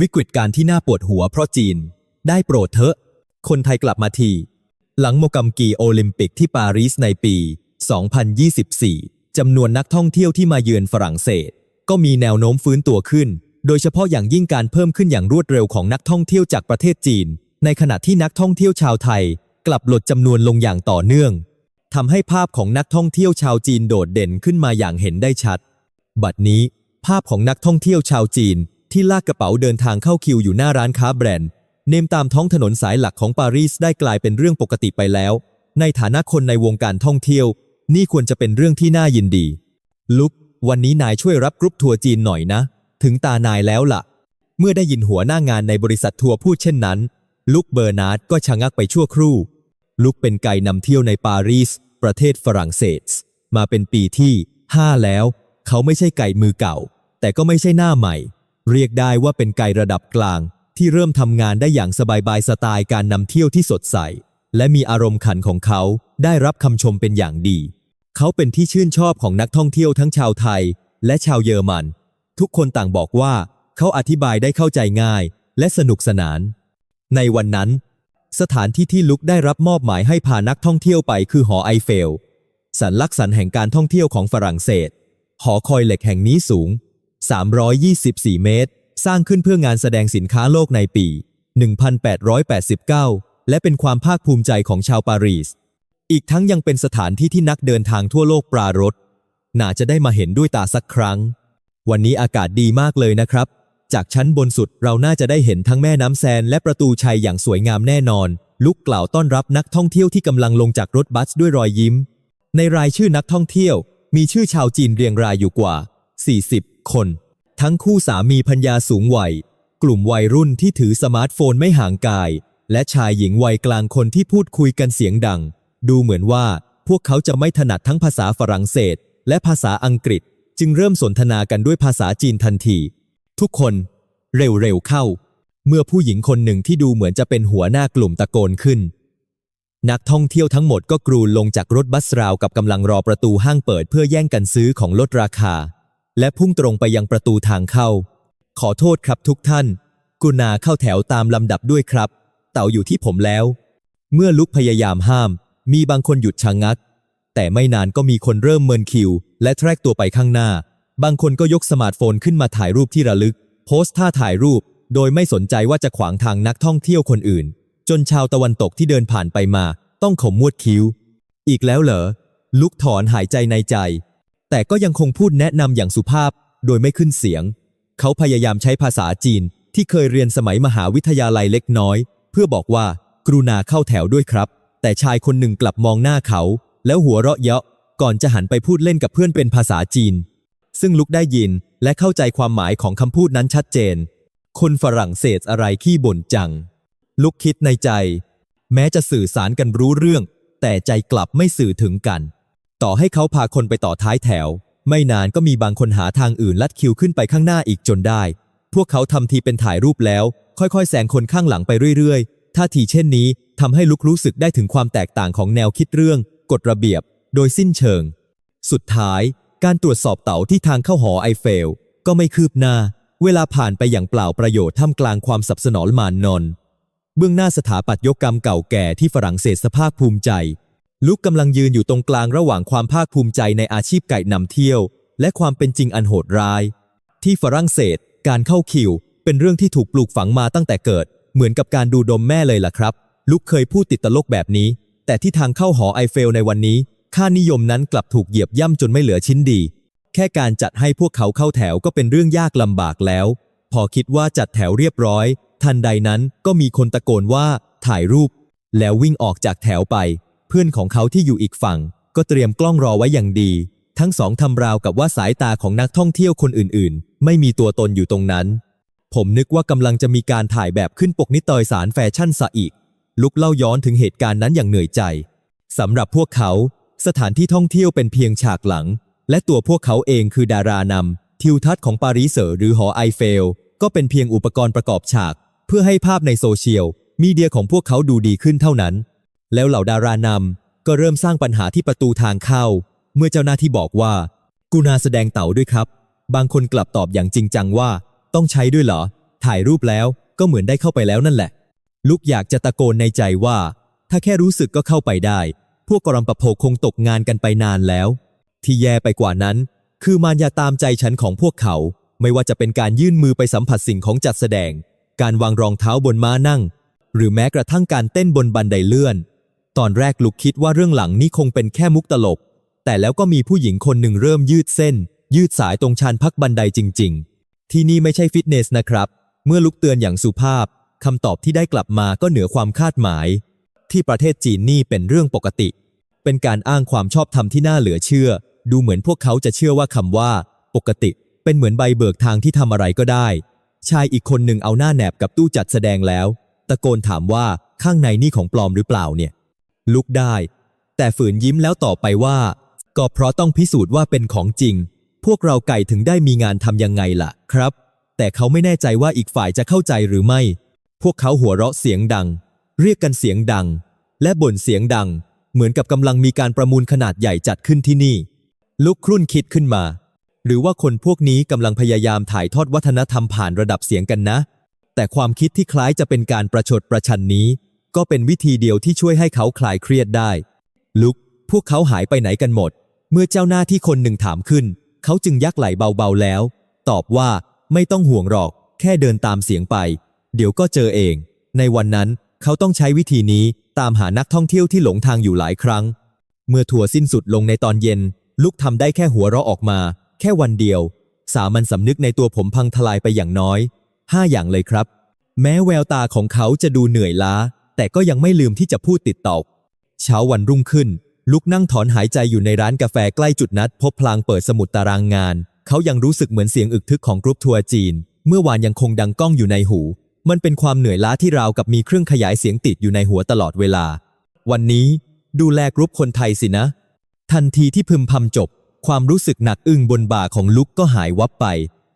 วิกฤตการที่น่าปวดหัวเพราะจีน ได้โปรดเถอะ คนไทยกลับมาที หลังโมกัมกีโอลิมปิกที่ปารีสในปี 2024 จำนวนนักท่องเที่ยวที่มาเยือนฝรั่งเศส ก็มีแนวโน้มฟื้นตัวขึ้น โดยเฉพาะอย่างยิ่งการเพิ่มขึ้นอย่างรวดเร็วของนักท่องเที่ยวจากประเทศจีน ในขณะที่นักท่องเที่ยวชาวไทย กลับลดจำนวนลงอย่างต่อเนื่องทำให้ภาพของนักท่องเที่ยวชาวจีนโดดเด่นขึ้นมาอย่างเห็นได้ชัด บัดนี้ ภาพของนักท่องเที่ยวชาวจีน ที่ลากกระเป๋าเดินทางเข้าคิวอยู่หน้าร้านค้าแบรนด์ เนมตามท้องถนนสายหลักของปารีสได้กลายเป็นเรื่องปกติไปแล้ว ในฐานะคนในวงการท่องเที่ยว นี่ควรจะเป็นเรื่องที่น่ายินดี ลุก วันนี้นายช่วยรับกรุ๊ปทัวร์จีนหน่อยนะ ถึงตานายแล้วล่ะ เมื่อได้ยินหัวหน้างานในบริษัททัวร์พูดเช่นนั้น ลุกเบอร์นาร์ดก็ชะงักไปชั่วครู่ ลุกเป็นไกด์นำเที่ยวในปารีส ประเทศฝรั่งเศส มาเป็นปีที่ 5 แล้ว เขาไม่ใช่ไก่มือเก่า แต่ก็ไม่ใช่หน้าใหม่ เรียกได้ว่าเป็นไก่ระดับกลาง ที่เริ่มทำงานได้อย่างสบายบายสไตล์การนำเที่ยวที่สดใส และมีอารมณ์ขันของเขาได้รับคำชมเป็นอย่างดี เขาเป็นที่ชื่นชอบของนักท่องเที่ยวทั้งชาวไทย และชาวเยอรมัน ทุกคนต่างบอกว่า เขาอธิบายได้เข้าใจง่าย และสนุกสนาน ในวันนั้น สถานที่ที่ลุกได้รับมอบหมายให้พานักท่องเที่ยวไปคือหอไอเฟลสัญลักษณ์แห่งการท่องเที่ยวของฝรั่งเศส หอคอยเหล็กแห่งนี้สูง 324 เมตร สร้างขึ้นเพื่องานแสดงสินค้าโลกในปี 1889 และเป็นความภาคภูมิใจของชาวปารีส อีกทั้งยังเป็นสถานที่ที่นักเดินทางทั่วโลกปรารถน่าจะได้มาเห็นด้วยตาสักครั้ง วันนี้อากาศดีมากเลยนะครับ จากชั้นบนสุดเราน่าจะได้เห็นทั้งแม่น้ำแซนและประตูชัยอย่างสวยงามแน่นอน ลุกกล่าวต้อนรับนักท่องเที่ยวที่กำลังลงจากรถบัสด้วยรอยยิ้ม ในรายชื่อนักท่องเที่ยว มีชื่อชาวจีนเรียงรายอยู่กว่า 40 คน ทั้งคู่สามีพัญญาสูงวัย กลุ่มวัยรุ่นที่ถือสมาร์ทโฟนไม่ห่างกาย และชายหญิงวัยกลางคนที่พูดคุยกันเสียงดัง ดูเหมือนว่าพวกเขาจะไม่ถนัดทั้งภาษาฝรั่งเศส และภาษาอังกฤษ จึงเริ่มสนทนากันด้วยภาษาจีนทันที ทุกคน เร็วๆเข้า เมื่อผู้หญิงคนหนึ่งที่ดูเหมือนจะเป็นหัวหน้ากลุ่มตะโกนขึ้น นักท่องเที่ยวทั้งหมดก็กรูลงจากรถบัสราวกับกำลังรอประตูห้างเปิดเพื่อแย่งกันซื้อของลดราคา และพุ่งตรงไปยังประตูทางเข้า ขอโทษครับทุกท่าน กุณาเข้าแถวตามลำดับด้วยครับ เต่าอยู่ที่ผมแล้ว เมื่อลุกพยายามห้าม มีบางคนหยุดชะงงัก แต่ไม่นานก็มีคนเริ่มเมินคิว และแทรกตัวไปข้างหน้า บางคนก็ยกสมาร์ทโฟนขึ้นมาถ่ายรูปที่ระลึก โพสท่าถ่ายรูป โดยไม่สนใจว่าจะขวางทางนักท่องเที่ยวคนอื่น จนชาวตะวันตกที่เดินผ่านไปมา ต้องขมวดคิ้ว อีกแล้วเหรอลุกถอนหายใจในใจ แต่ก็ยังคงพูดแนะนำอย่างสุภาพโดยไม่ขึ้นเสียง เขาพยายามใช้ภาษาจีนที่เคยเรียนสมัยมหาวิทยาลัยเล็กน้อย เพื่อบอกว่า กรุณาเข้าแถวด้วยครับ แต่ชายคนหนึ่งกลับมองหน้าเขา แล้วหัวเราะเยาะก่อนจะหันไปพูดเล่นกับเพื่อนเป็นภาษาจีน ซึ่งลุกได้ยินและเข้าใจความหมายของคำพูดนั้นชัดเจน คนฝรั่งเศสอะไรขี้บ่นจัง ลุกคิดในใจ แม้จะสื่อสารกันรู้เรื่อง แต่ใจกลับไม่สื่อถึงกัน ต่อให้เขาพาคนไปต่อท้ายแถว ไม่นานก็มีบางคนหาทางอื่นลัดคิวขึ้นไปข้างหน้าอีกจนได้ พวกเขาทำทีเป็นถ่ายรูปแล้ว ค่อยๆแซงคนข้างหลังไปเรื่อยๆท่าทีเช่นนี้ทำให้ลุกรู้สึกได้ถึงความแตกต่างของแนวคิดเรื่อง กฎระเบียบ โดยสิ้นเชิง สุดท้าย การตรวจสอบเต๋าที่ทางเข้าหอไอเฟล ก็ไม่คืบหน้า เวลาผ่านไปอย่างเปล่าประโยชน์ท่ามกลางความสับสนอลมานนอนเบื้องหน้าสถาปัตยกรรมเก่าแก่ที่ฝรั่งเศสสภาคภูมิใจ ลุกกำลังยืนอยู่ตรงกลางระหว่างความภาคภูมิใจในอาชีพไก่นำเที่ยว และความเป็นจริงอันโหดร้าย ที่ฝรั่งเศส การเข้าคิว เป็นเรื่องที่ถูกปลูกฝังมาตั้งแต่เกิด เหมือนกับการดูดมแม่เลยล่ะครับ ลุกเคยพูดติดตลกแบบนี้ แต่ที่ทางเข้าหอไอเฟลในวันนี้ ค่านิยมนั้นกลับถูกเหยียบย่ำจนไม่เหลือชิ้นดี แค่การจัดให้พวกเขาเข้าแถวก็เป็นเรื่องยากลำบากแล้ว พอคิดว่าจัดแถวเรียบร้อย ทันใดนั้นก็มีคนตะโกนว่าถ่ายรูป แล้ววิ่งออกจากแถวไป เพื่อนของเขาที่อยู่อีกฝั่ง ก็เตรียมกล้องรอไว้อย่างดี ทั้งสองทำราวกับว่าสายตาของนักท่องเที่ยวคนอื่นๆ ไม่มีตัวตนอยู่ตรงนั้น ผมนึกว่ากำลังจะมีการถ่ายแบบขึ้นปกนิตยสารแฟชั่นซะอีก ลุกเล่าย้อนถึงเหตุการณ์นั้นอย่างเหนื่อยใจสำหรับพวกเขา สถานที่ท่องเที่ยวเป็นเพียงฉากหลัง และตัวพวกเขาเองคือดารานำทิวทัศน์ของปารีสเซอร์หรือหอไอเฟล ก็เป็นเพียงอุปกรณ์ประกอบฉาก เพื่อให้ภาพในโซเชียลมีเดียของพวกเขาดูดีขึ้นเท่านั้น แล้วเหล่าดารานำก็เริ่มสร้างปัญหาที่ประตูทางเข้า เมื่อเจ้าหน้าที่บอกว่ากุณาแสดงเต่าด้วยครับ บางคนกลับตอบอย่างจริงจังว่า ต้องใช้ด้วยเหรอ ถ่ายรูปแล้วก็เหมือนได้เข้าไปแล้วนั่นแหละ ลุกอยากจะตะโกนในใจว่า ถ้าแค่รู้สึกก็เข้าไปได้ พวกกรัมปะโพคงตกงานกันไปนานแล้ว ที่แย่ไปกว่านั้น คือมารยาตามใจฉันของพวกเขา ไม่ว่าจะเป็นการยื่นมือไปสัมผัสสิ่งของจัดแสดง การวางรองเท้าบนม้านั่ง หรือแม้กระทั่งการเต้นบนบันไดเลื่อน ตอนแรกลุกคิดว่าเรื่องหลังนี่คงเป็นแค่มุกตลก แต่แล้วก็มีผู้หญิงคนหนึ่งเริ่มยืดเส้น ยืดสายตรงชานพักบันไดจริง ๆ ที่นี่ไม่ใช่ฟิตเนสนะครับ เมื่อลุกเตือนอย่างสุภาพคำตอบที่ได้กลับมาก็เหนือความคาดหมาย ที่ประเทศจีนนี่เป็นเรื่องปกติ เป็นการอ้างความชอบธรรมที่น่าเหลือเชื่อ ดูเหมือนพวกเขาจะเชื่อว่าคำว่า ปกติ เป็นเหมือนใบเบิกทางที่ทำอะไรก็ได้ ชายอีกคนหนึ่งเอาหน้าแหนบกับตู้จัดแสดงแล้ว ตะโกนถามว่าข้างในนี่ของปลอมหรือเปล่าเนี่ย ลุกได้ แต่ฝืนยิ้มแล้วต่อไปว่า ก็เพราะต้องพิสูจน์ว่าเป็นของจริง พวกเราไก่ถึงได้มีงานทำยังไงล่ะครับ แต่เขาไม่แน่ใจว่าอีกฝ่ายจะเข้าใจหรือไม่ พวกเขาหัวเราะเสียงดัง เรียกกันเสียงดัง และบ่นเสียงดัง เหมือนกับกำลังมีการประมูลขนาดใหญ่จัดขึ้นที่นี่ ลุกครุ่นคิดขึ้นมา หรือว่าคนพวกนี้กำลังพยายามถ่ายทอดวัฒนธรรมผ่านระดับเสียงกันนะ แต่ความคิดที่คล้ายจะเป็นการประชดประชันนี้ ก็เป็นวิธีเดียวที่ช่วยให้เขาคลายเครียดได้ ลุก พวกเขาหายไปไหนกันหมด เมื่อเจ้าหน้าที่คนหนึ่งถามขึ้น เขาจึงยักไหลเบาๆแล้ว ตอบว่าไม่ต้องห่วงหรอก แค่เดินตามเสียงไป เดี๋ยวก็เจอเอง ในวันนั้นเขาต้องใช้วิธีนี้ตามหานักท่องเที่ยวที่หลงทางอยู่หลายครั้ง เมื่อทัวร์สิ้นสุดลงในตอนเย็น ลุกทำได้แค่หัวเราะออกมา แค่วันเดียว สามัญสำนึกในตัวผมพังทลายไปอย่างน้อยห้าอย่างเลยครับ แม้แววตาของเขาจะดูเหนื่อยล้า แต่ก็ยังไม่ลืมที่จะพูดติดตอกเช้าวันรุ่งขึ้น ลุกนั่งถอนหายใจอยู่ในร้านกาแฟใกล้จุดนัด พบพลางเปิดสมุดตารางงาน เขายังรู้สึกเหมือนเสียงอึกทึกของกรุ๊ปทัวร์จีน เมื่อวานยังคงดังก้องอยู่ในหู มันเป็นความเหนื่อยล้าที่ราวกับมีเครื่องขยายเสียงติดอยู่ในหัวตลอดเวลา วันนี้ดูแลกรุ๊ปคนไทยสินะ ทันทีที่พึมพำจบ ความรู้สึกหนักอึ้งบนบ่าของลุกก็หายวับไป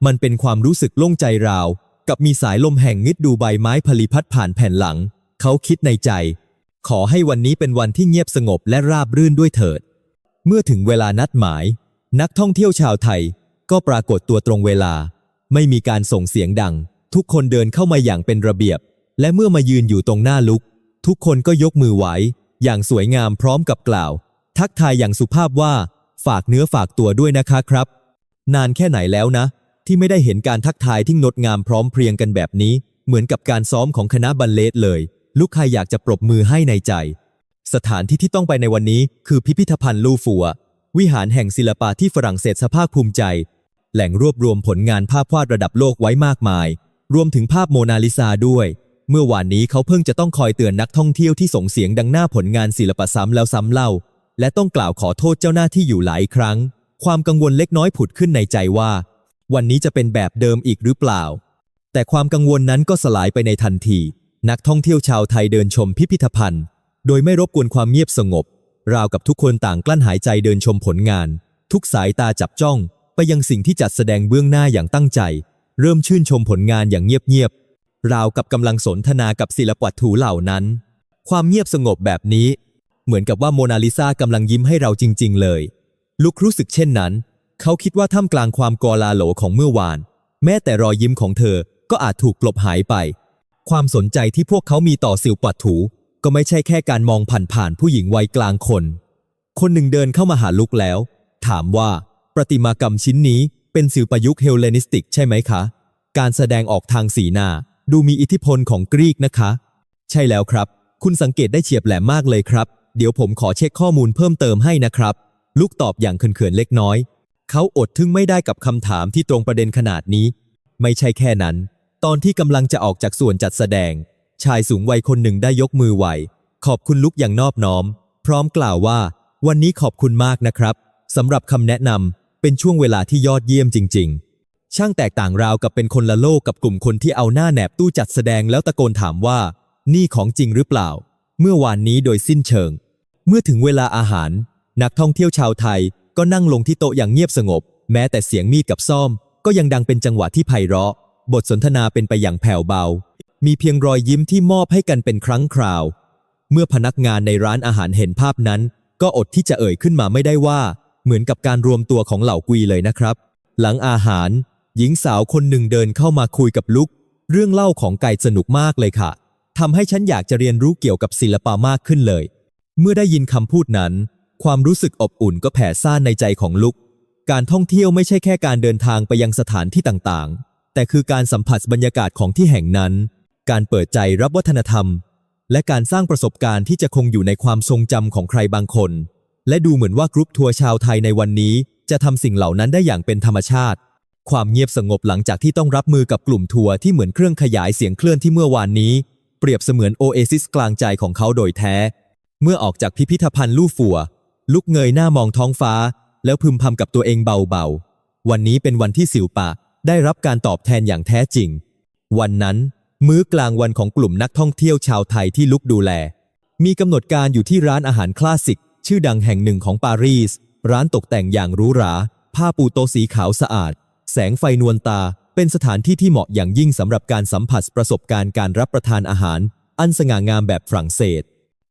มันเป็นความรู้สึกโล่งใจราว กับมีสายลมแห่งงึดดูใบไม้ผลิพัดผ่านแผ่นหลัง เขาคิดในใจ ขอให้วันนี้เป็นวันที่เงียบสงบและราบรื่นด้วยเถิด เมื่อถึงเวลานัดหมาย นักท่องเที่ยวชาวไทย ก็ปรากฏตัวตรงเวลา ไม่มีการส่งเสียงดัง ทุกคนเดินเข้ามาอย่างเป็นระเบียบ และเมื่อมายืนอยู่ตรงหน้าลุก ทุกคนก็ยกมือไหวอย่างสวยงามพร้อมกับกล่าว ทักทายอย่างสุภาพว่า ฝากเนื้อฝากตัวด้วยนะคะครับ นานแค่ไหนแล้วนะ ที่ไม่ได้เห็นการทักทายที่งดงามพร้อมเพรียงกันแบบนี้ เหมือนกับการซ้อมของคณะบัลเลตเลย ลูกใครอยากจะปรบมือให้ในใจ สถานที่ที่ต้องไปในวันนี้คือพิพิธภัณฑ์ลูฟัว วิหารแห่งศิลปะที่ฝรั่งเศสสภาคภูมิใจ แหล่งรวบรวมผลงานภาพวาดระดับโลกไว้มากมาย รวมถึงภาพโมนาลิซาด้วย เมื่อวานนี้เขาเพิ่งจะต้องคอยเตือนนักท่องเที่ยวที่ส่งเสียงดังหน้าผลงานศิลปะซ้ำแล้วซ้ำเล่า และต้องกล่าวขอโทษเจ้าหน้าที่อยู่หลายครั้ง ความกังวลเล็กน้อยผุดขึ้นในใจว่า วันนี้จะเป็นแบบเดิมอีกหรือเปล่า แต่ความกังวลนั้นก็สลายไปในทันที นักท่องเที่ยวชาวไทยเดินชมพิพิธภัณฑ์ โดยไม่รบกวนความเงียบสงบ ราวกับทุกคนต่างกลั้นหายใจเดินชมผลงาน ทุกสายตาจับจ้อง ไปยังสิ่งที่จัดแสดงเบื้องหน้าอย่างตั้งใจ เริ่มชื่นชมผลงานอย่างเงียบๆราวกับกำลังสนทนากับศิลปวัตถุเหล่านั้น ความเงียบสงบแบบนี้ เหมือนกับว่าโมนาลิซากำลังยิ้มให้เราจริง ๆ เลย ลุกรู้สึกเช่นนั้น เขาคิดว่าท่ามกลางความกอลาโหลของเมื่อวาน แม้แต่รอยยิ้มของเธอก็อาจถูกกลบหายไป ความสนใจที่พวกเขามีต่อสิวปัดถู ก็ไม่ใช่แค่การมองผ่านๆผู้หญิงวัยกลางคน คนหนึ่งเดินเข้ามาหาลุกแล้ว ถามว่าประติมากรรมชิ้นนี้เป็นศิลปยุคเฮลเลนิสติกใช่ไหมคะ การแสดงออกทางสีหน้า ดูมีอิทธิพลของกรีกนะคะ ใช่แล้วครับ คุณสังเกตได้เฉียบแหลมมากเลยครับ เดี๋ยวผมขอเช็คข้อมูลเพิ่มเติมให้นะครับ ลุกตอบอย่างเขินๆเล็กน้อย เขาอดทึ่งไม่ได้กับคำถามที่ตรงประเด็นขนาดนี้ ไม่ใช่แค่นั้น ตอนที่กำลังจะออกจากส่วนจัดแสดง ชายสูงวัยคนหนึ่งได้ยกมือไหว ขอบคุณลุกอย่างนอบน้อม พร้อมกล่าวว่า วันนี้ขอบคุณมากนะครับสำหรับคำแนะนำเป็นช่วงเวลาที่ยอดเยี่ยมจริง ๆ ช่างแตกต่างราวกับเป็นคนละโลกกับกลุ่มคนที่เอาหน้าแหนบตู้จัดแสดงแล้วตะโกนถามว่า นี่ของจริงหรือเปล่า เมื่อวานนี้โดยสิ้นเชิง เมื่อถึงเวลาอาหาร นักท่องเที่ยวชาวไทยก็นั่งลงที่โต๊ะอย่างเงียบสงบ แม้แต่เสียงมีดกับซ่อม ก็ยังดังเป็นจังหวะที่ไพเราะ บทสนทนาเป็นไปอย่างแผ่วเบา มีเพียงรอยยิ้มที่มอบให้กันเป็นครั้งคราว เมื่อพนักงานในร้านอาหารเห็นภาพนั้น ก็อดที่จะเอ่ยขึ้นมาไม่ได้ว่า เหมือนกับการรวมตัวของเหล่ากุยเลยนะครับ หลังอาหาร หญิงสาวคนหนึ่งเดินเข้ามาคุยกับลุก เรื่องเล่าของไก่สนุกมากเลยค่ะทำให้ฉันอยากจะเรียนรู้เกี่ยวกับศิลปะมากขึ้นเลย เมื่อได้ยินคำพูดนั้น ความรู้สึกอบอุ่นก็แผ่ซ่านในใจของลุก การท่องเที่ยวไม่ใช่แค่การเดินทางไปยังสถานที่ต่างๆ แต่คือการสัมผัสบรรยากาศของที่แห่งนั้น การเปิดใจรับวัฒนธรรม และการสร้างประสบการณ์ที่จะคงอยู่ในความทรงจำของใครบางคน และดูเหมือนว่ากรุ๊ปทัวร์ชาวไทยในวันนี้ จะทำสิ่งเหล่านั้นได้อย่างเป็นธรรมชาติ ความเงียบสงบหลังจากที่ต้องรับมือกับกลุ่มทัวร์ที่เหมือนเครื่องขยายเสียงเคลื่อนที่เมื่อวานนี้ เปรียบเสมือนโอเอซิสกลางใจของเขาโดยแท้ เมื่อออกจากพิพิธภัณฑ์ลู่ฟัว ลุกเงยหน้ามองท้องฟ้า แล้วพึมพำกับตัวเองเบาๆ วันนี้เป็นวันที่สิวปะ ได้รับการตอบแทนอย่างแท้จริง วันนั้น มื้อกลางวันของกลุ่มนักท่องเที่ยวชาวไทยที่ลุกดูแล มีกำหนดการอยู่ที่ร้านอาหารคลาสสิก ชื่อดังแห่งหนึ่งของปารีส ร้านตกแต่งอย่างหรูหรา ผ้าปูโตสีขาวสะอาด แสงไฟนวลตา เป็นสถานที่ที่เหมาะอย่างยิ่งสำหรับการสัมผัสประสบการณ์การรับประทานอาหาร อันสง่างามแบบฝรั่งเศส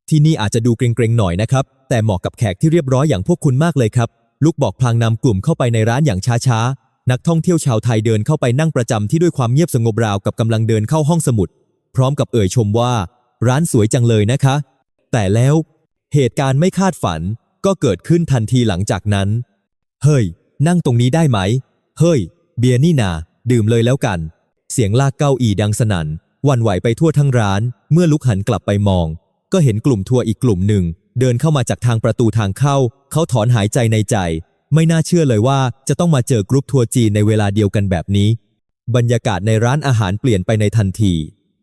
ที่นี่อาจจะดูเกรงๆหน่อยนะครับ แต่เหมาะกับแขกที่เรียบร้อยอย่างพวกคุณมากเลยครับลูกบอกพลางนำกลุ่มเข้าไปในร้านอย่างช้าๆ นักท่องเที่ยวชาวไทยเดินเข้าไปนั่งประจำที่ด้วยความเงียบสงบราวกับกำลังเดินเข้าห้องสมุด พร้อมกับเอ่ยชมว่า ร้านสวยจังเลยนะคะ แต่แล้ว เหตุการณ์ไม่คาดฝันก็เกิดขึ้นทันทีหลังจากนั้น เฮ้ย นั่งตรงนี้ได้ไหม เฮ้ย เบียร์นี่นา ดื่มเลยแล้วกัน เสียงลากเก้าอี้ดังสนั่นวันไหวไปทั่วทั้งร้าน เมื่อลุกหันกลับไปมอง ก็เห็นกลุ่มทัวร์อีกกลุ่มหนึ่ง เดินเข้ามาจากทางประตูทางเข้า เขาถอนหายใจในใจ ไม่น่าเชื่อเลยว่าจะต้องมาเจอกรุ๊ปทัวร์จีนในเวลาเดียวกันแบบนี้ บรรยากาศในร้านอาหารเปลี่ยนไปในทันที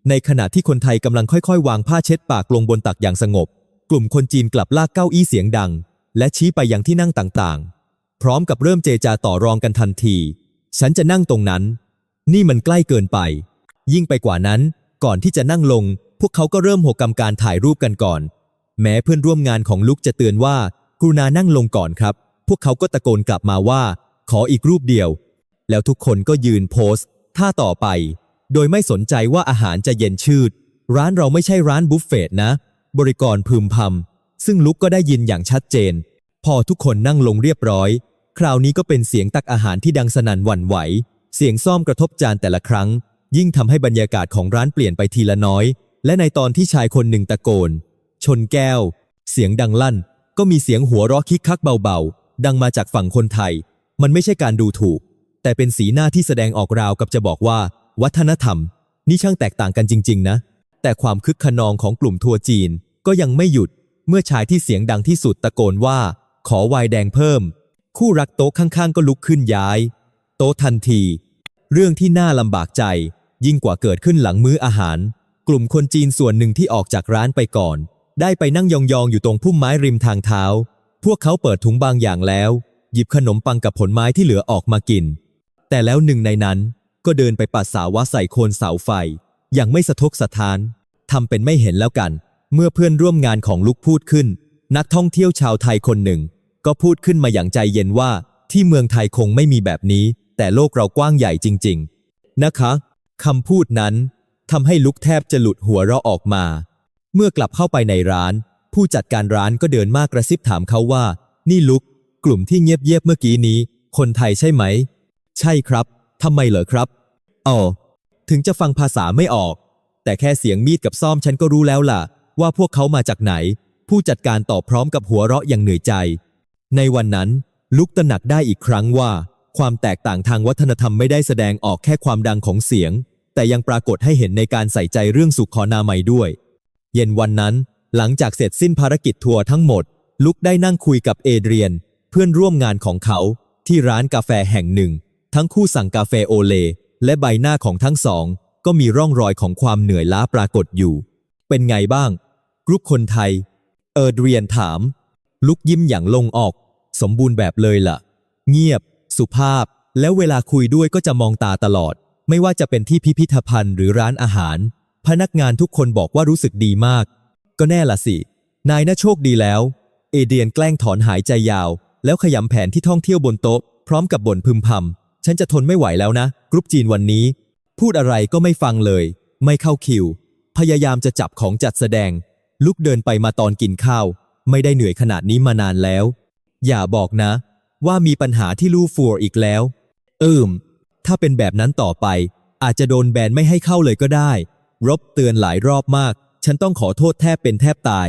ในขณะที่คนไทยกำลังค่อยๆ วางผ้าเช็ดปากลงบนตักอย่างสงบ กลุ่มคนจีนกลับลากเก้าอี้เสียงดัง และชี้ไปยังที่นั่งต่างๆ พร้อมกับเริ่มเจจาต่อรองกันทันที ฉันจะนั่งตรงนั้น นี่มันใกล้เกินไป ยิ่งไปกว่านั้น ก่อนที่จะนั่งลง พวกเขาก็เริ่มโหกรรมการถ่ายรูปกันก่อน แม้เพื่อนร่วมงานของลุกจะเตือนว่ากรุณานั่งลงก่อนครับ พวกเขาก็ตะโกนกลับมาว่า ขออีกรูปเดียว แล้วทุกคนก็ยืนโพสท่าต่อไป โดยไม่สนใจว่าอาหารจะเย็นชืด ร้านเราไม่ใช่ร้านบุฟเฟ่ต์นะ บริกรพึมพำซึ่งลุกก็ได้ยินอย่างชัดเจน พอทุกคนนั่งลงเรียบร้อย คราวนี้ก็เป็นเสียงตักอาหารที่ดังสนั่นหวั่นไหว เสียงซ่อมกระทบจานแต่ละครั้ง ยิ่งทำให้บรรยากาศของร้านเปลี่ยนไปทีละน้อย และในตอนที่ชายคนหนึ่งตะโกน ชนแก้ว เสียงดังลั่น ก็มีเสียงหัวเราะคิกคักเบาๆ ดังมาจากฝั่งคนไทย มันไม่ใช่การดูถูก แต่เป็นสีหน้าที่แสดงออกราวกับจะบอกว่า วัฒนธรรม นี่ช่างแตกต่างกันจริง ๆ นะ แต่ความคึกขนองของกลุ่มทัวร์จีนก็ยังไม่หยุด เมื่อชายที่เสียงดังที่สุดตะโกนว่า ขอไวน์แดงเพิ่ม คู่รักโต๊ะข้างๆ ก็ลุกขึ้นย้าย โต๊ะทันที เรื่องที่น่าลำบากใจ ยิ่งกว่าเกิดขึ้นหลังมื้ออาหาร กลุ่มคนจีนส่วนหนึ่งที่ออกจากร้านไปก่อน ได้ไปนั่งยองๆอยู่ตรงพุ่มไม้ริมทางเท้า พวกเขาเปิดถุงบางอย่างแล้ว หยิบขนมปังกับผลไม้ที่เหลือออกมากิน แต่แล้วหนึ่งในนั้นก็เดินไปปัสสาวะใส่โคนเสาไฟ อย่างไม่สะทกสะท้านทำเป็นไม่เห็นแล้วกัน เมื่อเพื่อนร่วมงานของลุกพูดขึ้น นักท่องเที่ยวชาวไทยคนหนึ่ง ก็พูดขึ้นมาอย่างใจเย็นว่า ที่เมืองไทยคงไม่มีแบบนี้ แต่โลกเรากว้างใหญ่จริง ๆ นะคะคำพูดนั้นทำให้ลุกแทบจะหลุดหัวเราะออกมา เมื่อกลับเข้าไปในร้าน ผู้จัดการร้านก็เดินมากระซิบถามเขาว่า นี่ลุก กลุ่มที่เงียบๆเมื่อกี้นี้ คนไทยใช่ไหม ใช่ครับทำไมเหรอครับอ๋อถึงจะฟังภาษาไม่ออก แต่แค่เสียงมีดกับซ่อมฉันก็รู้แล้วล่ะ ว่าพวกเขามาจากไหน ผู้จัดการตอบพร้อมกับหัวเราะอย่างเหนื่อยใจ ในวันนั้น ลุกตระหนักได้อีกครั้งว่า ความแตกต่างทางวัฒนธรรมไม่ได้แสดงออกแค่ความดังของเสียง แต่ยังปรากฏให้เห็นในการใส่ใจเรื่องสุขอนามัยด้วย เย็นวันนั้น หลังจากเสร็จสิ้นภารกิจทัวร์ทั้งหมด ลุกได้นั่งคุยกับเอเดรียน เพื่อนร่วมงานของเขา ที่ร้านกาแฟแห่งหนึ่ง ทั้งคู่สั่งกาแฟโอเล และใบหน้าของทั้งสอง ก็มีร่องรอยของความเหนื่อยล้าปรากฏอยู่ เป็นไงบ้าง กรุ๊ปคนไทย เอเดรียนถาม ลุกยิ้มอย่างลงออก สมบูรณ์แบบเลยล่ะ เงียบ สุภาพ แล้วเวลาคุยด้วยก็จะมองตาตลอด ไม่ว่าจะเป็นที่พิพิธภัณฑ์หรือร้านอาหาร พนักงานทุกคนบอกว่ารู้สึกดีมาก ก็แน่ละสิ นายน่าโชคดีแล้ว เอเดียนแกล้งถอนหายใจยาว แล้วขยำแผนที่ท่องเที่ยวบนโต๊ะ พร้อมกับบ่นพึมพำฉันจะทนไม่ไหวแล้วนะ กรุ๊ปจีนวันนี้ พูดอะไรก็ไม่ฟังเลย ไม่เข้าคิว พยายามจะจับของจัดแสดง ลุกเดินไปมาตอนกินข้าว ไม่ได้เหนื่อยขนาดนี้มานานแล้ว อย่าบอกนะ ว่ามีปัญหาที่ลู่ฟัวอีกแล้ว เอิมถ้าเป็นแบบนั้นต่อไป อาจจะโดนแบนไม่ให้เข้าเลยก็ได้ รบเตือนหลายรอบมาก ฉันต้องขอโทษแทบเป็นแทบตาย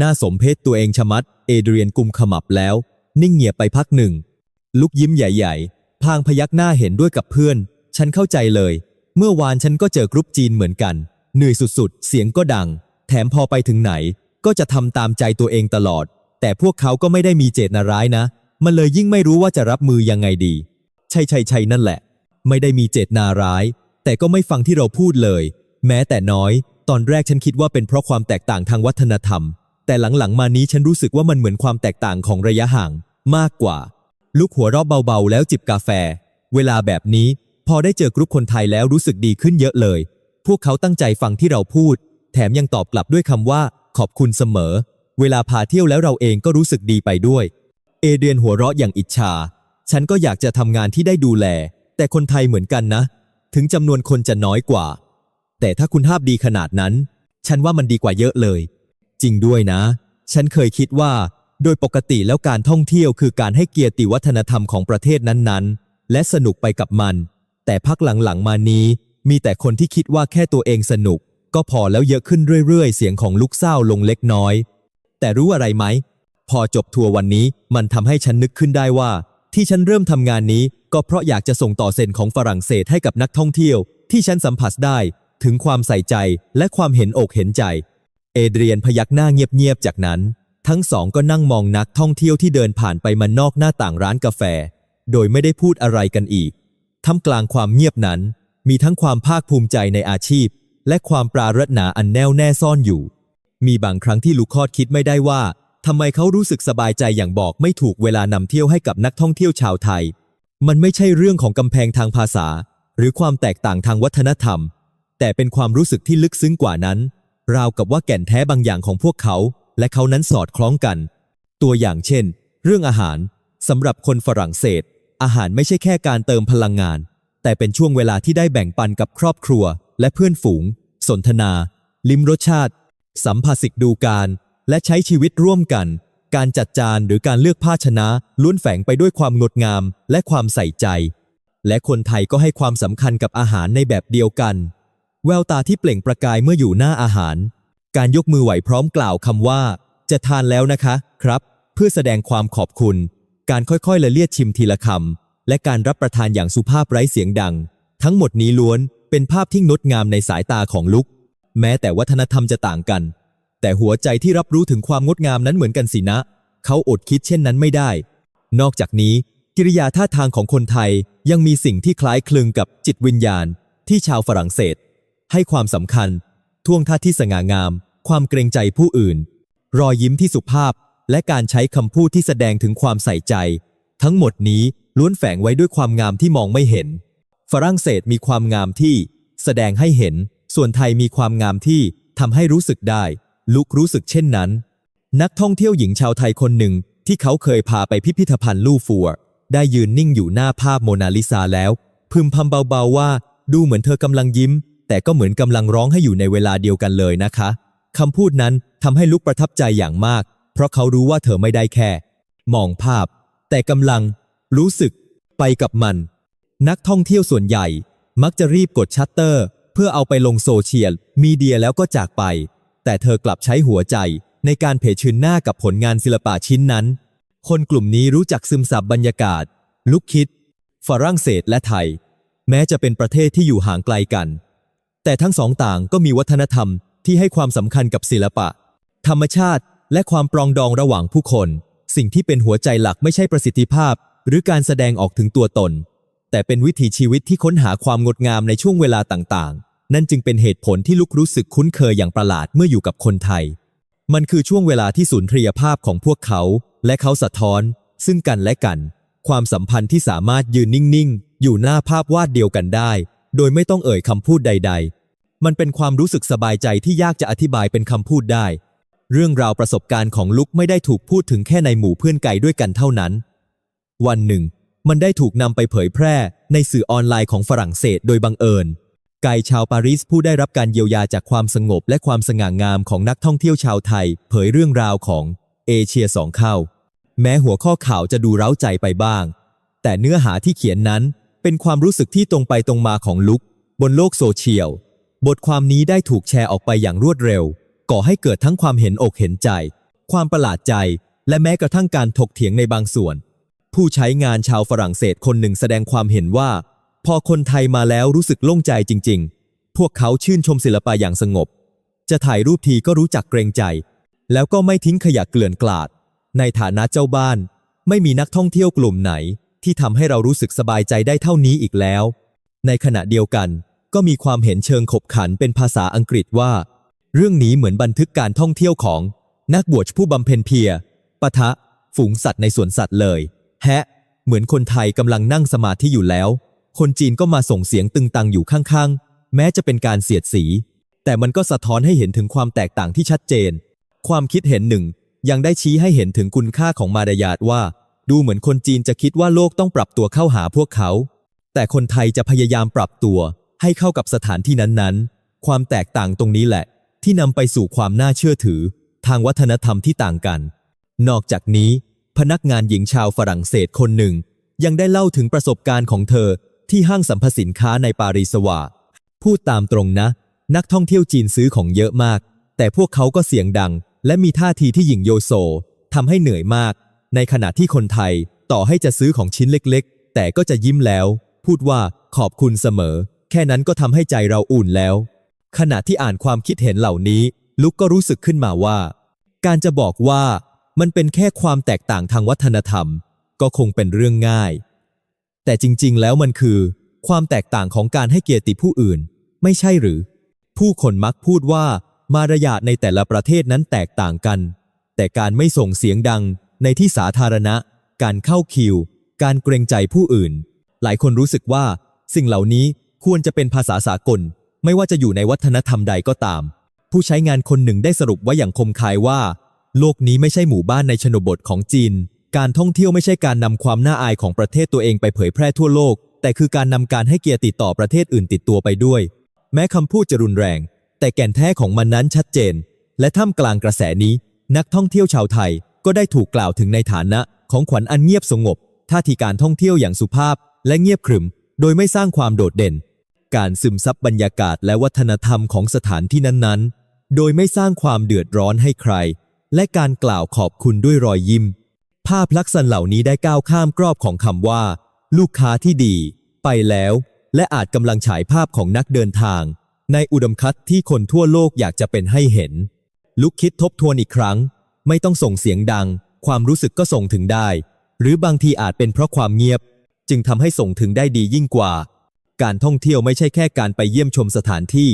น่าสมเพชตัวเองชะมัด เอเดรียนกุมขมับแล้ว นิ่งเงียบไปพักหนึ่ง ลุกยิ้มใหญ่ๆ พางพยักหน้าเห็นด้วยกับเพื่อน ฉันเข้าใจเลย เมื่อวานฉันก็เจอกรุ๊ปจีนเหมือนกัน เหนื่อยสุดๆ เสียงก็ดัง แถมพอไปถึงไหน ก็จะทำตามใจตัวเองตลอด แต่พวกเขาก็ไม่ได้มีเจตนาร้ายนะ มันเลยยิ่งไม่รู้ว่าจะรับมือยังไงดี ใช่ใช่ใช่นั่นแหละ ไม่ได้มีเจตนาร้าย แต่ก็ไม่ฟังที่เราพูดเลย แม้แต่น้อย ตอนแรกฉันคิดว่าเป็นเพราะความแตกต่างทางวัฒนธรรม แต่หลังๆ มานี้ฉันรู้สึกว่ามันเหมือนความแตกต่างของระยะห่าง มากกว่า ลุกหัวเราะเบาๆ แล้วจิบกาแฟ เวลาแบบนี้ พอได้เจอกรุ๊ปคนไทยแล้วรู้สึกดีขึ้นเยอะเลย พวกเขาตั้งใจฟังที่เราพูด แถมยังตอบกลับด้วยคำว่า ขอบคุณเสมอ เวลาพาเที่ยวแล้วเราเองก็รู้สึกดีไปด้วย เอเดียนหัวเราะอย่างอิจฉา ฉันก็อยากจะทำงานที่ได้ดูแล แต่คนไทยเหมือนกันนะ ถึงจำนวนคนจะน้อยกว่า แต่ถ้าคุณภาพดีขนาดนั้น ฉันว่ามันดีกว่าเยอะเลย จริงด้วยนะ ฉันเคยคิดว่า โดยปกติแล้วการท่องเที่ยวคือการให้เกียรติวัฒนธรรมของประเทศนั้นๆ และสนุกไปกับมัน แต่พักหลังๆมานี้ มีแต่คนที่คิดว่าแค่ตัวเองสนุก ก็พอแล้วเยอะขึ้นเรื่อยๆ เสียงของลูกเศร้าลงเล็กน้อย แต่รู้อะไรไหม พอจบทัวร์วันนี้มันทำให้ฉันนึกขึ้นได้ว่า ที่ฉันเริ่มทำงานนี้ก็เพราะอยากจะส่งต่อเซนของฝรั่งเศสให้กับนักท่องเที่ยว ที่ฉันสัมผัสได้ ถึงความใส่ใจและความเห็นอกเห็นใจ เอเดรียนพยักหน้าเงียบๆจากนั้น ทั้งสองก็นั่งมองนักท่องเที่ยวที่เดินผ่านไปมานอกหน้าต่างร้านกาแฟ โดยไม่ได้พูดอะไรกันอีกท่ามกลางความเงียบนั้น มีทั้งความภาคภูมิใจในอาชีพ และความปรารถนาอันแน่วแน่ซ่อนอยู่ มีบางครั้งที่ลูกคอดคิดไม่ได้ว่าทำไมเขารู้สึกสบายใจอย่างบอกไม่ถูกเวลานำเที่ยวให้กับนักท่องเที่ยวชาวไทย มันไม่ใช่เรื่องของกำแพงทางภาษา หรือความแตกต่างทางวัฒนธรรม แต่เป็นความรู้สึกที่ลึกซึ้งกว่านั้น ราวกับว่าแก่นแท้บางอย่างของพวกเขา และเขานั้นสอดคล้องกัน ตัวอย่างเช่น เรื่องอาหารสำหรับคนฝรั่งเศส อาหารไม่ใช่แค่การเติมพลังงาน แต่เป็นช่วงเวลาที่ได้แบ่งปันกับครอบครัว และเพื่อนฝูง สนทนา ลิ้มรสชาติ สัมผัสสิกดูการ และใช้ชีวิตร่วมกัน การจัดจานหรือการเลือกภาชนะล้วนแฝงไปด้วยความงดงาม และความใส่ใจ และคนไทยก็ให้ความสำคัญกับอาหารในแบบเดียวกัน แววตาที่เปล่งประกายเมื่ออยู่หน้าอาหาร การยกมือไหวพร้อมกล่าวคำว่า จะทานแล้วนะคะ ครับ เพื่อแสดงความขอบคุณ การค่อยๆละเลียดชิมทีละคำและการรับประทานอย่างสุภาพไร้เสียงดัง ทั้งหมดนี้ล้วนเป็นภาพที่งดงามในสายตาของลุก แม้แต่วัฒนธรรมจะต่างกัน แต่หัวใจที่รับรู้ถึงความงดงามนั้นเหมือนกันสินะ เขาอดคิดเช่นนั้นไม่ได้ นอกจากนี้กิริยาท่าทางของคนไทยยังมีสิ่งที่คล้ายคลึงกับจิตวิญญาณ ที่ชาวฝรั่งเศส ให้ความสำคัญ ท่วงท่าที่สง่างาม ความเกรงใจผู้อื่น รอยยิ้มที่สุภาพ และการใช้คำพูดที่แสดงถึงความใส่ใจ ทั้งหมดนี้ล้วนแฝงไว้ด้วยความงามที่มองไม่เห็น ฝรั่งเศสมีความงามที่ แสดงให้เห็น ส่วนไทยมีความงามที่ทำให้รู้สึกได้ ลุกรู้สึกเช่นนั้น นักท่องเที่ยวหญิงชาวไทยคนหนึ่งที่เขาเคยพาไปพิพิธภัณฑ์ลูฟัว ได้ยืนนิ่งอยู่หน้าภาพโมนาลิซาแล้ว พึมพำเบาๆว่า ดูเหมือนเธอกำลังยิ้ม แต่ก็เหมือนกำลังร้องให้อยู่ในเวลาเดียวกันเลยนะคะคำพูดนั้นทำให้ลุกประทับใจอย่างมาก เพราะเขารู้ว่าเธอไม่ได้แค่ มองภาพ แต่กำลัง รู้สึก ไปกับมัน นักท่องเที่ยวส่วนใหญ่ มักจะรีบกดชัตเตอร์ เพื่อเอาไปลงโซเชียลมีเดียแล้วก็จากไป แต่เธอกลับใช้หัวใจในการเผชิญหน้ากับผลงานศิลปะชิ้นนั้น คนกลุ่มนี้รู้จักซึมซับบรรยากาศ ลุกคิด ฝรั่งเศสและไทย แม้จะเป็นประเทศที่อยู่ห่างไกลกัน แต่ทั้งสองต่างก็มีวัฒนธรรมที่ให้ความสำคัญกับศิลปะ ธรรมชาติ และความปรองดองระหว่างผู้คน สิ่งที่เป็นหัวใจหลักไม่ใช่ประสิทธิภาพ หรือการแสดงออกถึงตัวตน แต่เป็นวิถีชีวิตที่ค้นหาความงดงามในช่วงเวลาต่างๆ นั่นจึงเป็นเหตุผลที่ลุกรู้สึกคุ้นเคยอย่างประหลาดเมื่ออยู่กับคนไทย มันคือช่วงเวลาที่สุนทรียภาพของพวกเขา และเขาสะท้อน ซึ่งกันและกัน ความสัมพันธ์ที่สามารถยืนนิ่งๆ อยู่หน้าภาพวาดเดียวกันได้ โดยไม่ต้องเอ่ยคำพูดใด ๆ มันเป็นความรู้สึกสบายใจที่ยากจะอธิบายเป็นคำพูดได้ เรื่องราวประสบการณ์ของลุกไม่ได้ถูกพูดถึงแค่ในหมู่เพื่อนไก่ด้วยกันเท่านั้น วันหนึ่ง มันได้ถูกนำไปเผยแพร่ในสื่อออนไลน์ของฝรั่งเศสโดยบังเอิญไก่ชาวปารีสผู้ได้รับการเยียวยาจากความสงบและความสง่างามของนักท่องเที่ยวชาวไทย เผยเรื่องราวของเอเชียสองเข้า แม้หัวข้อข่าวจะดูเร้าใจไปบ้าง แต่เนื้อหาที่เขียนนั้น เป็นความรู้สึกที่ตรงไปตรงมาของลุก บนโลกโซเชียล บทความนี้ได้ถูกแชร์ออกไปอย่างรวดเร็ว ก่อให้เกิดทั้งความเห็นอกเห็นใจ ความประหลาดใจ และแม้กระทั่งการถกเถียงในบางส่วน ผู้ใช้งานชาวฝรั่งเศสคนหนึ่งแสดงความเห็นว่า พอคนไทยมาแล้วรู้สึกโล่งใจจริง ๆ พวกเขาชื่นชมศิลปะอย่างสงบ จะถ่ายรูปทีก็รู้จักเกรงใจ แล้วก็ไม่ทิ้งขยะเกลื่อนกลาด ในฐานะเจ้าบ้าน ไม่มีนักท่องเที่ยวกลุ่มไหน ที่ทำให้เรารู้สึกสบายใจได้เท่านี้อีกแล้ว ในขณะเดียวกัน ก็มีความเห็นเชิงขบขันเป็นภาษาอังกฤษว่า เรื่องนี้เหมือนบันทึกการท่องเที่ยวของ นักบวชผู้บำเพ็ญเพียรปะทะ ฝูงสัตว์ในสวนสัตว์เลย แฮะ เหมือนคนไทยกำลังนั่งสมาธิอยู่แล้ว คนจีนก็มาส่งเสียงตึงตังอยู่ข้างๆ แม้จะเป็นการเสียดสี แต่มันก็สะท้อนให้เห็นถึงความแตกต่างที่ชัดเจน ความคิดเห็นหนึ่งยังได้ชี้ให้เห็นถึงคุณค่าของมารยาทว่า ดูเหมือนคนจีนจะคิดว่าโลกต้องปรับตัวเข้าหาพวกเขา แต่คนไทยจะพยายามปรับตัวให้เข้ากับสถานที่นั้นๆ ความแตกต่างตรงนี้แหละ ที่นำไปสู่ความน่าเชื่อถือ ทางวัฒนธรรมที่ต่างกัน นอกจากนี้ พนักงานหญิงชาวฝรั่งเศสคนหนึ่ง ยังได้เล่าถึงประสบการณ์ของเธอที่ห้างสรรพสินค้าในปารีสว่า พูดตามตรงนะ นักท่องเที่ยวจีนซื้อของเยอะมาก แต่พวกเขาก็เสียงดัง และมีท่าทีที่หยิ่งโยโซทำให้เหนื่อยมาก ในขณะที่คนไทยต่อให้จะซื้อของชิ้นเล็กๆ แต่ก็จะยิ้มแล้ว พูดว่าขอบคุณเสมอ แค่นั้นก็ทำให้ใจเราอุ่นแล้ว ขณะที่อ่านความคิดเห็นเหล่านี้ ลุกก็รู้สึกขึ้นมาว่า การจะบอกว่ามันเป็นแค่ความแตกต่างทางวัฒนธรรม ก็คงเป็นเรื่องง่าย แต่จริงๆ แล้วมันคือ ความแตกต่างของการให้เกียรติผู้อื่น ไม่ใช่หรือ ผู้คนมักพูดว่ามารยาทในแต่ละประเทศนั้นแตกต่างกัน แต่การไม่ส่งเสียงดัง ในที่สาธารณะ การเข้าคิว การเกรงใจผู้อื่น หลายคนรู้สึกว่า สิ่งเหล่านี้ควรจะเป็นภาษาสากล ไม่ว่าจะอยู่ในวัฒนธรรมใดก็ตาม ผู้ใช้งานคนหนึ่งได้สรุปไว้อย่างคมคายว่า โลกนี้ไม่ใช่หมู่บ้านในชนบทของจีน การท่องเที่ยวไม่ใช่การนำความน่าอายของประเทศตัวเองไปเผยแพร่ทั่วโลก แต่คือการนำการให้เกียรติต่อประเทศอื่นติดตัวไปด้วย แม้คำพูดจะรุนแรง แต่แก่นแท้ของมันนั้นชัดเจน และท่ามกลางกระแสนี้ นักท่องเที่ยวชาวไทย ก็ได้ถูกกล่าวถึงในฐานะของขวัญอันเงียบสงบ ท่าทีการท่องเที่ยวอย่างสุภาพและเงียบขรึม โดยไม่สร้างความโดดเด่น การซึมซับบรรยากาศและวัฒนธรรมของสถานที่นั้นๆ โดยไม่สร้างความเดือดร้อนให้ใคร และการกล่าวขอบคุณด้วยรอยยิ้ม ภาพลักษณะเหล่านี้ได้ก้าวข้ามกรอบของคำว่า ลูกค้าที่ดี ไปแล้ว และอาจกำลังฉายภาพของนักเดินทาง ในอุดมคติที่คนทั่วโลกอยากจะเป็นให้เห็น ลุกคิดทบทวนอีกครั้ง ไม่ต้องส่งเสียงดัง ความรู้สึกก็ส่งถึงได้ หรือบางทีอาจเป็นเพราะความเงียบ จึงทำให้ส่งถึงได้ดียิ่งกว่า การท่องเที่ยวไม่ใช่แค่การไปเยี่ยมชมสถานที่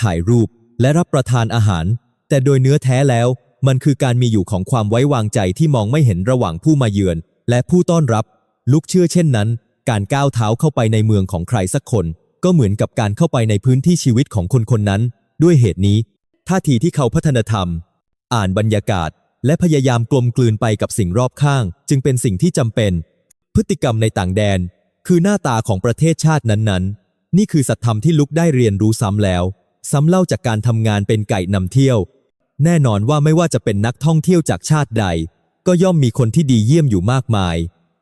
ถ่ายรูปและรับประทานอาหาร แต่โดยเนื้อแท้แล้ว มันคือการมีอยู่ของความไว้วางใจที่มองไม่เห็นระหว่างผู้มาเยือน และผู้ต้อนรับ ลุกเชื่อเช่นนั้น การก้าวเท้าเข้าไปในเมืองของใครสักคน ก็เหมือนกับการเข้าไปในพื้นที่ชีวิตของคนคนนั้น ด้วยเหตุนี้ท่าทีที่เขาพัฒนธรรม อ่านบรรยากาศ และพยายามกลมกลืนไปกับสิ่งรอบข้าง จึงเป็นสิ่งที่จำเป็น พฤติกรรมในต่างแดน คือหน้าตาของประเทศชาตินั้นๆ นี่คือสัตธรรมที่ลุกได้เรียนรู้ซ้ำแล้ว ซ้ำเล่าจากการทำงานเป็นไก่นำเที่ยว แน่นอนว่าไม่ว่าจะเป็นนักท่องเที่ยวจากชาติใด ก็ย่อมมีคนที่ดีเยี่ยมอยู่มากมาย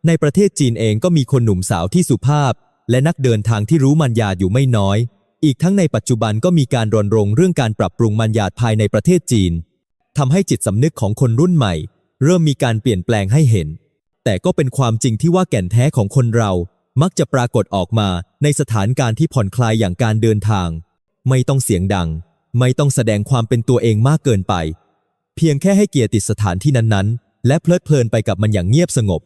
ในประเทศจีนเองก็มีคนหนุ่มสาวที่สุภาพ และนักเดินทางที่รู้มัญญาอยู่ไม่น้อย อีกทั้งในปัจจุบันก็มีการรณรงค์เรื่องการปรับปรุงมัญญาภายในประเทศจีน ทำให้จิตสำนึกของคนรุ่นใหม่ เริ่มมีการเปลี่ยนแปลงให้เห็น แต่ก็เป็นความจริงที่ว่าแก่นแท้ของคนเรา มักจะปรากฏออกมาในสถานการณ์ที่ผ่อนคลายอย่างการเดินทาง ไม่ต้องเสียงดัง ไม่ต้องแสดงความเป็นตัวเองมากเกินไป เพียงแค่ให้เกียรติสถานที่นั้นๆ และเพลิดเพลินไปกับมันอย่างเงียบสงบ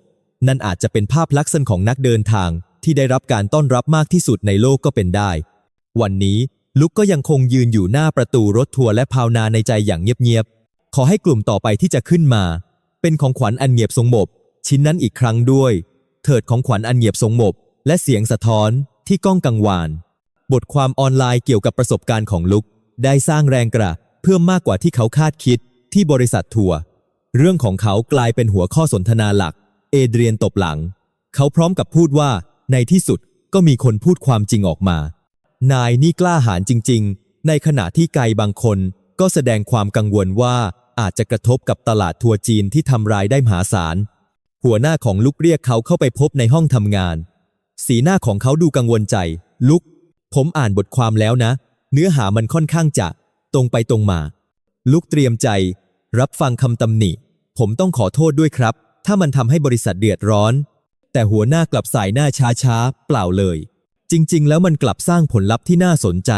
นั่นอาจจะเป็นภาพลักษณ์ของนักเดินทาง ที่ได้รับการต้อนรับมากที่สุดในโลกก็เป็นได้ วันนี้ลุกก็ยังคงยืนอยู่หน้าประตูรถทัวร์และภาวนาในใจอย่างเงียบๆ ขอให้กลุ่มต่อไปที่จะขึ้นมา เป็นของขวัญอันเงียบสงบ ชิ้นนั้นอีกครั้งด้วย เถิดของขวัญอันเงียบสงบ และเสียงสะท้อนที่ก้องกังวาน บทความออนไลน์เกี่ยวกับประสบการณ์ของลุก ได้สร้างแรงกระเพิ่มมากกว่าที่เขาคาดคิดที่บริษัททัวร์เรื่องของเขากลายเป็นหัวข้อสนทนาหลัก เอเดรียนตบหลัง เขาพร้อมกับพูดว่า ในที่สุดก็มีคนพูดความจริงออกมา นายนี่กล้าหาญจริง ๆ ในขณะที่ไกลบางคนก็แสดงความกังวลว่า อาจจะกระทบกับตลาดทัวร์จีนที่ทำรายได้มหาศาล หัวหน้าของลุกเรียกเขาเข้าไปพบในห้องทำงาน สีหน้าของเขาดูกังวลใจ ลุก ผมอ่านบทความแล้วนะ เนื้อหามันค่อนข้างจะ ตรงไปตรงมา ลุกเตรียมใจ รับฟังคำตำหนิ ผมต้องขอโทษด้วยครับ ถ้ามันทำให้บริษัทเดือดร้อน แต่หัวหน้ากลับสายหน้าช้าๆ เปล่าเลย จริง ๆ แล้วมันกลับสร้างผลลัพธ์ที่น่าสนใจ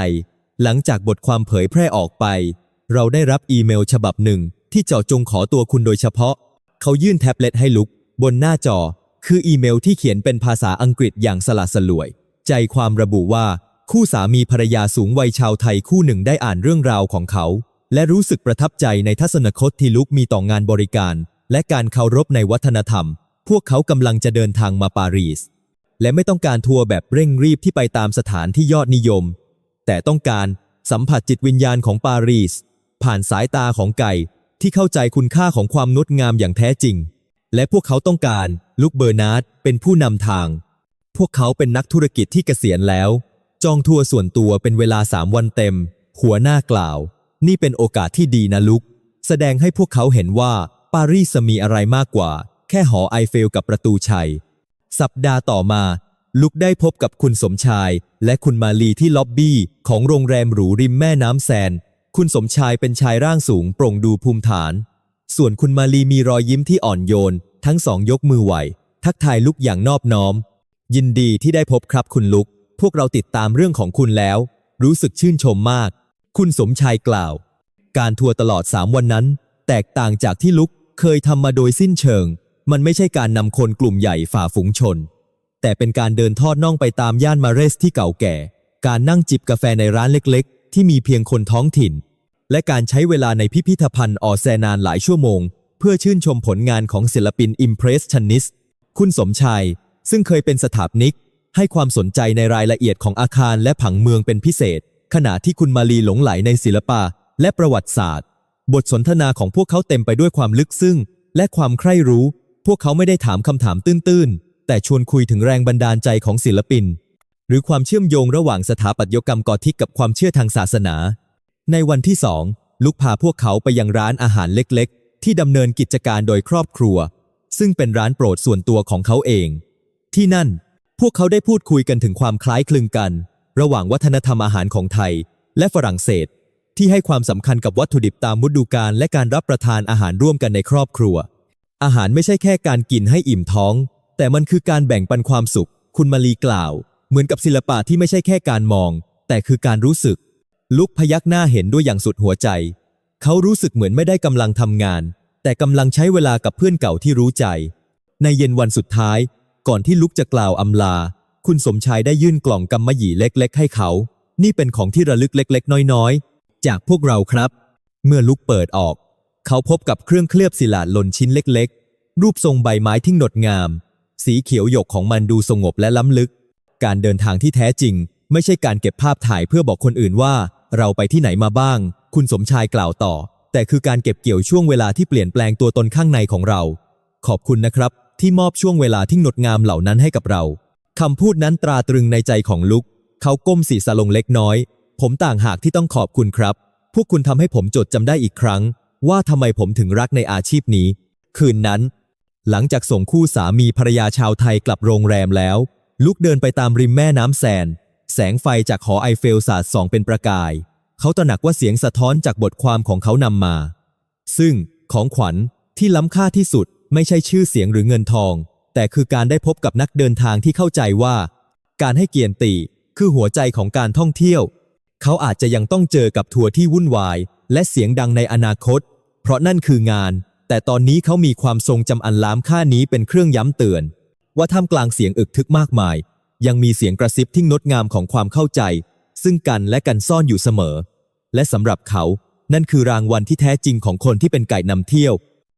หลังจากบทความเผยแพร่ออกไป เราได้รับอีเมลฉบับหนึ่ง ที่เจาะจงขอตัวคุณโดยเฉพาะ เขายื่นแท็บเล็ตให้ลุก บนหน้าจอ คืออีเมลที่เขียนเป็นภาษาอังกฤษอย่างสละสลวย ใจความระบุว่า คู่สามีภรรยาสูงวัยชาวไทยคู่หนึ่งได้อ่านเรื่องราวของเขา และรู้สึกประทับใจในทัศนคติที่ลุกมีต่องานบริการ และการเคารพในวัฒนธรรม พวกเขากำลังจะเดินทางมาปารีส และไม่ต้องการทัวร์แบบเร่งรีบที่ไปตามสถานที่ยอดนิยม แต่ต้องการสัมผัสจิตวิญญาณของปารีส ผ่านสายตาของไก่ที่เข้าใจคุณค่าของความงดงามอย่างแท้จริง และพวกเขาต้องการลุกเบอร์นาร์ดเป็นผู้นำทาง พวกเขาเป็นนักธุรกิจที่เกษียณแล้ว จองทัวร์ส่วนตัวเป็นเวลาสามวันเต็ม หัวหน้ากล่าว นี่เป็นโอกาสที่ดีนะลุก แสดงให้พวกเขาเห็นว่าปารีสมีอะไรมากกว่า แค่หอไอเฟลกับประตูชัย สัปดาห์ต่อมา ลุกได้พบกับคุณสมชาย และคุณมาลีที่ล็อบบี้ของโรงแรมหรูริมแม่น้ำแซน คุณสมชายเป็นชายร่างสูงโปร่งดูภูมิฐาน ส่วนคุณมาลีมีรอยยิ้มที่อ่อนโยน ทั้งสองยกมือไหว ทักทายลุกอย่างนอบน้อม ยินดีที่ได้พบครับคุณลุก พวกเราติดตามเรื่องของคุณแล้ว รู้สึกชื่นชมมาก คุณสมชายกล่าว การทัวร์ตลอด3วันนั้น แตกต่างจากที่ลุกเคยทำมาโดยสิ้นเชิง มันไม่ใช่การนำคนกลุ่มใหญ่ฝ่าฝูงชน แต่เป็นการเดินทอดน่องไปตามย่านมาเรสที่เก่าแก่ การนั่งจิบกาแฟในร้านเล็กๆ ที่มีเพียงคนท้องถิ่น และการใช้เวลาในพิพิธภัณฑ์ออแซนานหลายชั่วโมง เพื่อชื่นชมผลงานของศิลปิน Impressionist คุณสมชาย ซึ่งเคยเป็นสถาปนิก ให้ความสนใจในรายละเอียดของอาคารและผังเมืองเป็นพิเศษ ขณะที่คุณมาลีหลงไหลในศิลปะและประวัติศาสตร์ บทสนทนาของพวกเขาเต็มไปด้วยความลึกซึ้งและความใคร่รู้ พวกเขาไม่ได้ถามคำถามตื้นๆ แต่ชวนคุยถึงแรงบันดาลใจของศิลปิน รือความเชื่อมโยงระหว่างสถาปัตยกรรมกอธิกกับความเชื่อทางศาสนา ในวันที่สองลุกพาพวกเขาไปยังร้านอาหารเล็กๆ ที่ดำเนินกิจการโดยครอบครัว ซึ่งเป็นร้านโปรดส่วนตัวของเขาเอง ที่นั่น พวกเขาได้พูดคุยกันถึงความคล้ายคลึงกัน ระหว่างวัฒนธรรมอาหารของไทย และฝรั่งเศส ที่ให้ความสำคัญกับวัตถุดิบตามฤดูกาลและการรับประทานอาหารร่วมกันในครอบครัว อาหารไม่ใช่แค่การกินให้อิ่มท้อง แต่มันคือการแบ่งปันความสุข คุณมาลีกล่าว เหมือนกับศิลปะที่ไม่ใช่แค่การมอง แต่คือการรู้สึก ลุกพยักหน้าเห็นด้วยอย่างสุดหัวใจ เขารู้สึกเหมือนไม่ได้กำลังทำงาน แต่กำลังใช้เวลากับเพื่อนเก่าที่รู้ใจ ในเย็นวันสุดท้าย ก่อนที่ลุกจะกล่าวอำลา คุณสมชายได้ยื่นกล่องกำมะหยี่เล็ก ๆ ให้เขา นี่เป็นของที่ระลึกเล็ก ๆ น้อยๆ จากพวกเราครับ เมื่อลุกเปิดออก เขาพบกับเครื่องเคลือบศิลาหล่นชิ้นเล็ก ๆ รูปทรงใบไม้ที่งดงาม สีเขียวหยกของมันดูสงบและล้ำลึก การเดินทางที่แท้จริง ไม่ใช่การเก็บภาพถ่ายเพื่อบอกคนอื่นว่า เราไปที่ไหนมาบ้าง คุณสมชายกล่าวต่อ แต่คือการเก็บเกี่ยวช่วงเวลาที่เปลี่ยนแปลงตัวตนข้างในของเรา ขอบคุณนะครับ ที่มอบช่วงเวลาที่งดงามเหล่านั้นให้กับเราคำพูดนั้นตราตรึงในใจของลุก เขาก้มศีรษะลงเล็กน้อย ผมต่างหากที่ต้องขอบคุณครับ พวกคุณทำให้ผมจดจำได้อีกครั้ง ว่าทำไมผมถึงรักในอาชีพนี้ คืนนั้น หลังจากส่งคู่สามีภรรยาชาวไทยกลับโรงแรมแล้ว ลุกเดินไปตามริมแม่น้ำแซน แสงไฟจากหอไอเฟลสาดส่องเป็นประกาย เขาตระหนักว่าเสียงสะท้อนจากบทความของเขานำมา ซึ่งของขวัญที่ล้ำค่าที่สุดไม่ใช่ชื่อเสียงหรือเงินทอง แต่คือการได้พบกับนักเดินทางที่เข้าใจว่า การให้เกียรติคือหัวใจของการท่องเที่ยว เขาอาจจะยังต้องเจอกับทัวร์ที่วุ่นวาย และเสียงดังในอนาคต เพราะนั่นคืองาน แต่ตอนนี้เขามีความทรงจำอันล้ำค่านี้เป็นเครื่องย้ำเตือน ว่าท่ามกลางเสียงอึกทึกมากมาย ยังมีเสียงกระซิบที่งดงามของความเข้าใจ ซึ่งกันและกันซ่อนอยู่เสมอ และสำหรับเขา นั่นคือรางวัลที่แท้จริงของคนที่เป็นไก่นำเที่ยว